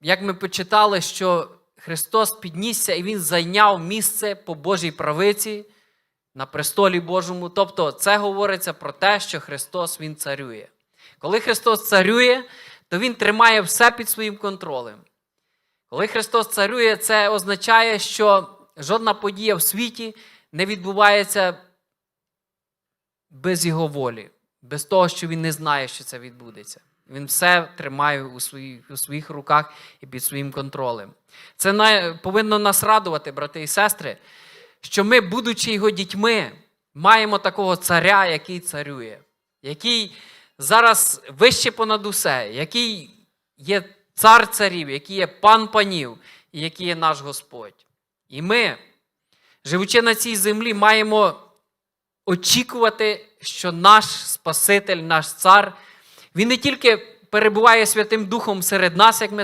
як ми почитали, що Христос піднісся і Він зайняв місце по Божій правиці на престолі Божому. Тобто, це говориться про те, що Христос Він царює. Коли Христос царює, то Він тримає все під своїм контролем. Коли Христос царює, це означає, що жодна подія в світі не відбувається без Його волі, без того, що Він не знає, що це відбудеться. Він все тримає у своїх, у своїх руках і під своїм контролем. Це на- повинно нас радувати, брати і сестри, що ми, будучи його дітьми, маємо такого царя, який царює, який зараз вище понад усе, який є цар царів, який є пан панів, і який є наш Господь. І ми, живучи на цій землі, маємо очікувати, що наш Спаситель, наш цар, він не тільки перебуває Святим Духом серед нас, як ми